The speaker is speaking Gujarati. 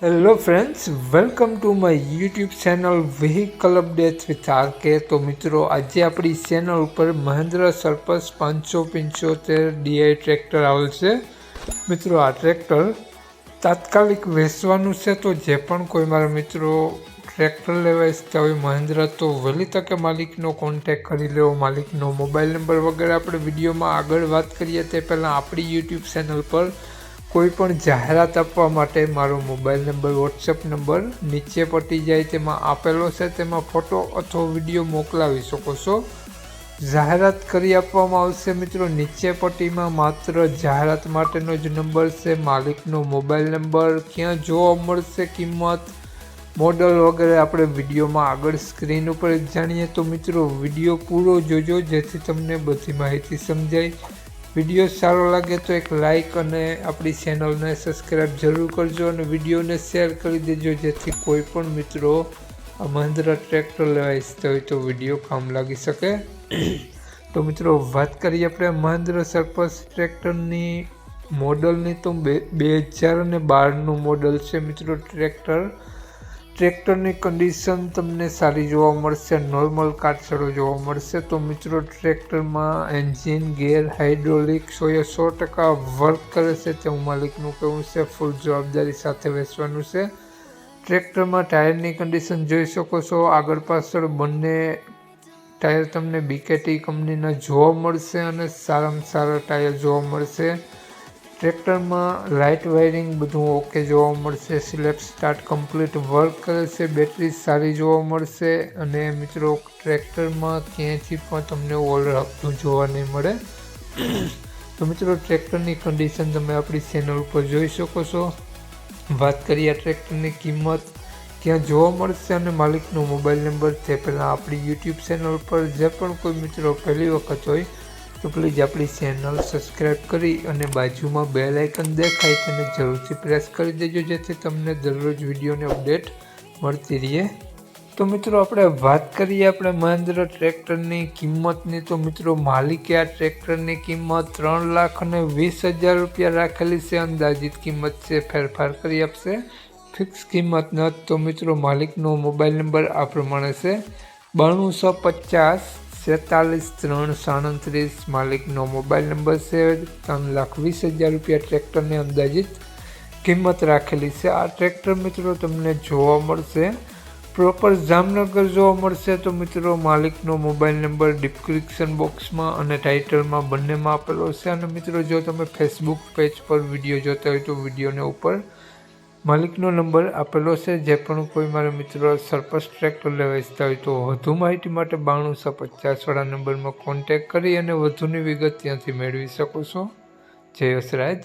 Hello friends welcome to my YouTube channel vehicle updates with R K તો મિત્રો, આજે આપણી ચેનલ ઉપર મહેન્દ્ર સરપસ પાંચસો પંચોતેર ડીઆઈ ટ્રેક્ટર આવેલ છે. મિત્રો, આ ટ્રેક્ટર તાત્કાલિક વેચવાનું છે તો જે પણ કોઈ મારા મિત્રો ટ્રેક્ટર લેવા ઈચ્છતા હોય, મહેન્દ્ર તો વહેલી તકે માલિકનો કોન્ટેક કરી લેવો, માલિકનો મોબાઈલ નંબર વગેરે આપણે વિડીયોમાં આગળ વાત કરીએ તે પહેલાં આપણી યુટ્યુબ ચેનલ પર કોઈ પણ જાહેરાત આપવા માટે મારો મોબાઈલ નંબર વોટ્સએપ નંબર નીચે પટી જાય તેમાં આપેલો છે. તેમાં ફોટો અથવા વીડિયો મોકલાવી શકો છો. જાહેરાત કરી આપવામાં આવશે મિત્રો. નીચે પટ્ટીમાં માત્ર જાહેરાત માટેનો જ નંબર છે. માલિકનો મોબાઈલ નંબર, ક્યાં જોવા મળશે, કિંમત, મોડલ વગેરે આપણે વિડીયોમાં આગળ સ્ક્રીન ઉપર જાણીએ. તો મિત્રો, વીડિયો પૂરો જોજો જેથી તમને બધી માહિતી સમજાય. વીડિયો સારો લાગે તો એક લાઇક અને આપણી ચેનલને સબસ્ક્રાઈબ જરૂર કરજો અને વિડીયોને શેર કરી દેજો, જેથી કોઈ પણ મિત્રો મહિન્દ્રા ટ્રેક્ટર લેવા ઈચ્છતા હોય તો વીડિયો કામ લાગી શકે. તો મિત્રો, વાત કરીએ આપણે મહેન્દ્ર સરપસ ટ્રેક્ટરની મોડલની તો બે બે હજાર અને બારનું મોડલ છે મિત્રો ટ્રેક્ટર ટ્રેક્ટરની કન્ડિશન તમને સારી જોવા મળશે નોર્મલ કાટછડો જોવા મળશે. તો મિત્રો, ટ્રેક્ટરમાં એન્જિન ગેર હાઇડ્રોલિક સોએ સો ટકા વર્ક કરે છે. તેવું માલિકનું કહેવું છે ફૂલ જવાબદારી સાથે વેચવાનું છે. ટ્રેક્ટરમાં ટાયરની કન્ડિશન જોઈ શકો છો. આગળ પાછળ બંને ટાયર તમને બીકેટી કંપનીના જોવા મળશે અને સારામાં સારા ટાયર જોવા મળશે. ટ્રેક્ટરમાં લાઇટ વાયરિંગ બધું ઓકે જોવા મળશે. Select start complete. વર્ક કરે છે બેટરી સારી જોવા મળશે અને મિત્રો ટ્રેક્ટરમાં ક્યાંયથી પણ તમને ઓલ આપતું જોવા નહીં મળે. તો મિત્રો ટ્રેક્ટરની કન્ડિશન તમે આપણી ચેનલ ઉપર જોઈ શકો છો. વાત કરીએ આ ટ્રેક્ટરની કિંમત. ક્યાં જોવા મળશે અને માલિકનો મોબાઈલ નંબર તે પહેલાં આપણી યુટ્યુબ ચેનલ પર જે પણ કોઈ મિત્રો પહેલી વખત હોય તો પ્લીઝ આપણી ચેનલ સબસ્ક્રાઈબ કરી અને બાજુમાં બે લાઇકન દેખાય તેને જરૂરથી પ્રેસ કરી દેજો જેથી તમને દરરોજ વિડીયોની અપડેટ મળતી રહે. તો મિત્રો આપણે વાત કરીએ આપણે મહેન્દ્ર ટ્રેક્ટરની કિંમતની. તો મિત્રો માલિકે આ ટ્રેક્ટરની કિંમત ત્રણ લાખ અને વીસ હજાર રૂપિયા રાખેલી છે. અંદાજિત કિંમત છે, ફેરફાર કરી આપશે. ફિક્સ કિંમત ન તો મિત્રો માલિકનો મોબાઈલ નંબર આ પ્રમાણે છે. બાણુંસો પચાસ છેતાલીસ ત્રણ સાડત્રીસ, માલિકનો મોબાઈલ નંબર છે ત્રણ લાખ વીસ હજાર રૂપિયા ટ્રેક્ટરની અંદાજિત કિંમત રાખેલી છે. આ ટ્રેક્ટર મિત્રો તમને જોવા મળશે. પ્રોપર જામનગર જોવા મળશે તો મિત્રો માલિકનો મોબાઈલ નંબર ડિસ્ક્રિપ્શન બોક્સમાં અને ટાઇટલમાં બંનેમાં આપેલો છે. અને મિત્રો જો તમે ફેસબુક પેજ પર વીડિયો જોતા હોય તો વિડીયોને ઉપર માલિકનો નંબર આપેલો છે, જે પણ કોઈ મારા મિત્રો સરપસ ટ્રેક્ટર લેવા ઇચ્છતા હોય તો વધુ માહિતી માટે બાણુંસો પચાસવાળા નંબરમાં કોન્ટેક કરી અને વધુની વિગત ત્યાંથી મેળવી શકો છો. જય યશરાજ